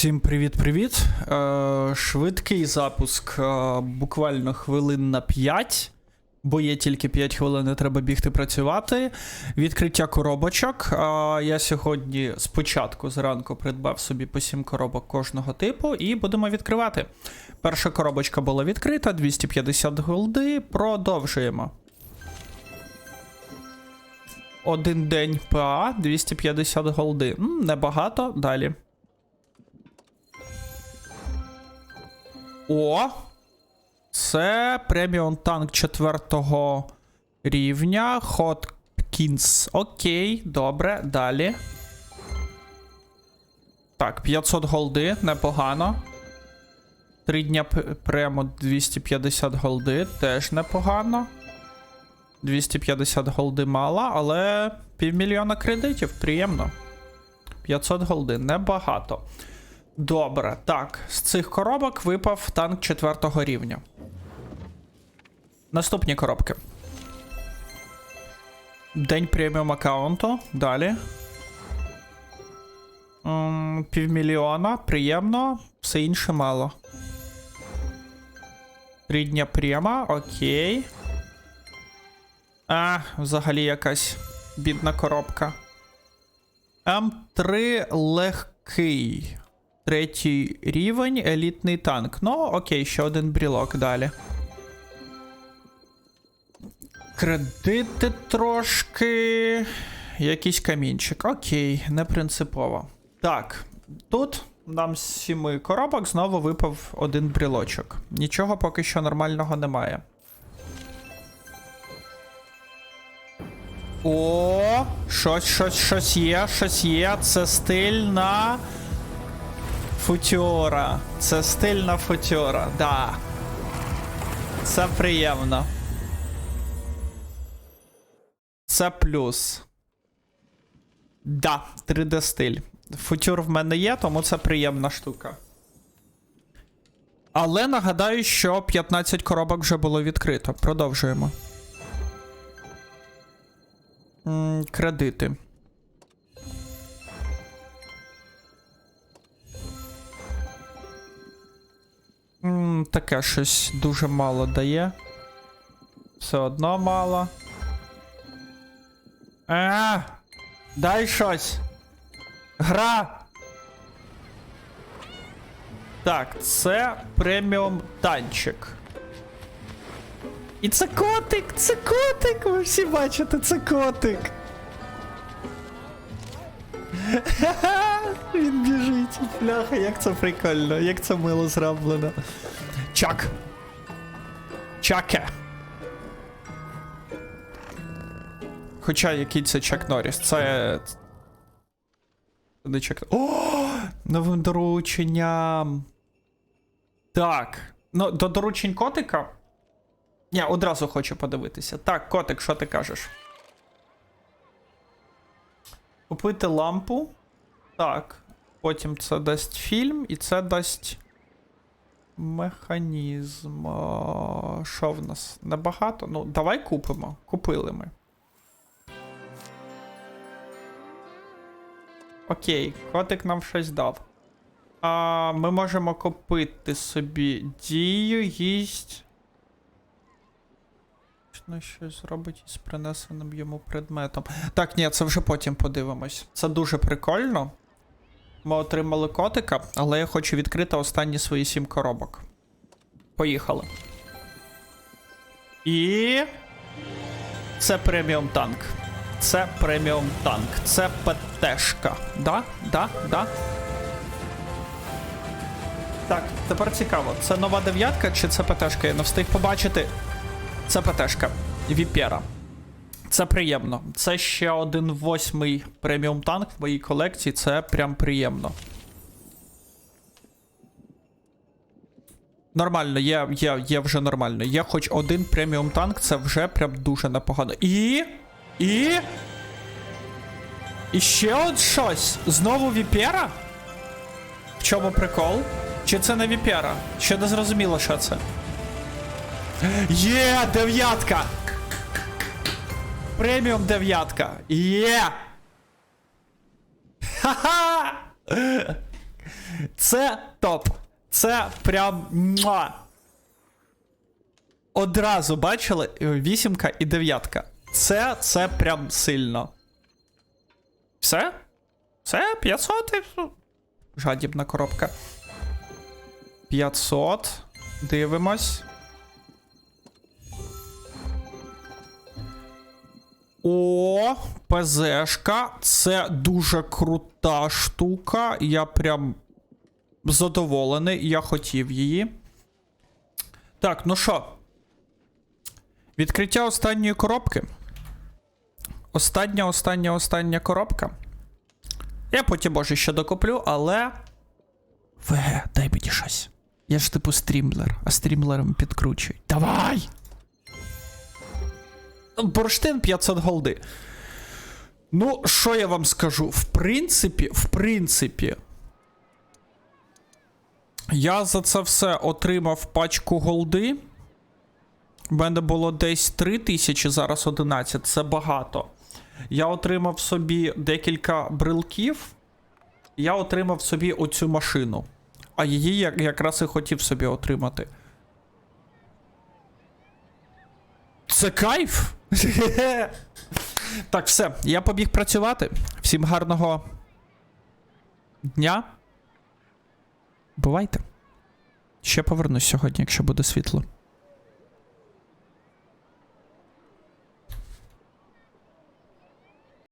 Всім привіт-привіт. Е, швидкий запуск е, буквально хвилин на 5, бо є тільки 5 хвилин, і треба бігти працювати. Відкриття коробочок. Е, я сьогодні спочатку зранку придбав собі по 7 коробок кожного типу і будемо відкривати. Перша коробочка була відкрита, 250 голди. Продовжуємо. Один день ПА, 250 голди. Небагато. Далі. О! Це преміум танк четвертого рівня. Хоткінс. Окей, добре, далі. Так, 500 голди, непогано. Три дня п- премо 250 голди, теж непогано. 250 голди мало, але півмільйона кредитів, приємно. 500 голди, небагато. Добре, так, з цих коробок випав танк четвертого рівня. Наступні коробки. День преміум аккаунту. Далі. М, півмільйона. Приємно. Все інше мало. Три дня према. Окей. А, взагалі якась бідна коробка. М3 легкий. Третій рівень, елітний танк. Ну, окей, ще один брілок далі. Кредити трошки. Якийсь камінчик. Окей, не принципово. Так, тут нам з сіми коробок знову випав один брілочок. Нічого поки що нормального немає. О, щось, щось, щось є, щось є. Це стильна. Футюра. Це стильна футюра, да. Це приємно. Це плюс. Да, 3D стиль. Футюр в мене є, тому це приємна штука. Але нагадаю, що 15 коробок вже було відкрито. Продовжуємо. М, Кредити. Таке щось дуже мало дає. Все одно мало. А, дай щось. Гра. Так, це преміум танчик. І це котик, це котик! Ви всі бачите, це котик. Він біжить. Бляха, як це прикольно, як це мило зроблено. Чак. Чаке. Хоча який це Чак Норріс, це. Не Чак. О! Новим дорученням. Так. Ну, до доручень котика. Я одразу хочу подивитися. Так, котик, що ти кажеш? Купити лампу. Так. Потім це дасть фільм, і це дасть. Механізм. А, Що в нас? Небагато? Ну, давай купимо. Купили ми. Окей, котик нам щось дав. А, ми можемо купити собі дію, їсть. Точно щось зробить із принесеним йому предметом. Так, ні, це вже потім подивимось. Це дуже прикольно. Ми отримали котика, але я хочу відкрити останні свої сім коробок. Поїхали. І. Це преміум танк. Це преміум танк. Це ПТшка. Да? Да? Да? Так, тепер цікаво, це нова дев'ятка чи це ПТшка? Я не встиг побачити. Це ПТшка. Віпера. Це приємно. Це ще один восьмий преміум танк в моїй колекції. Це прям приємно. Нормально, є, є, є вже нормально. Є хоч один преміум танк, це вже прям дуже непогано. І. І. І ще от щось. Знову Віпера? В чому прикол? Чи це не Віпера? Ще не зрозуміло, що це. Є, дев'ятка! Преміум дев'ятка. Є! Ха-ха! Це топ. Це прям. Муа. Одразу бачили е, вісімка і дев'ятка. Це це прям сильно. Все? Все, 500 і. Жадібна коробка. 500. Дивимось. О, ПЗшка. Це дуже крута штука. Я прям задоволений. Я хотів її. Так, ну що? Відкриття останньої коробки. Остання, остання, остання коробка. Я потім може ще докуплю, але. ВГ, дай мені щось. Я ж типу стрімлер, а стрімлером підкручуй. Давай! Бурштин 500 голди. Ну, що я вам скажу? В принципі, в принципі. Я за це все отримав пачку голди. У мене було десь 3 тисячі, зараз 11. Це багато. Я отримав собі декілька брелків. Я отримав собі оцю машину. А її я якраз і хотів собі отримати. Це кайф! так, все, я побіг працювати. Всім гарного дня. Бувайте. Ще повернусь сьогодні, якщо буде світло.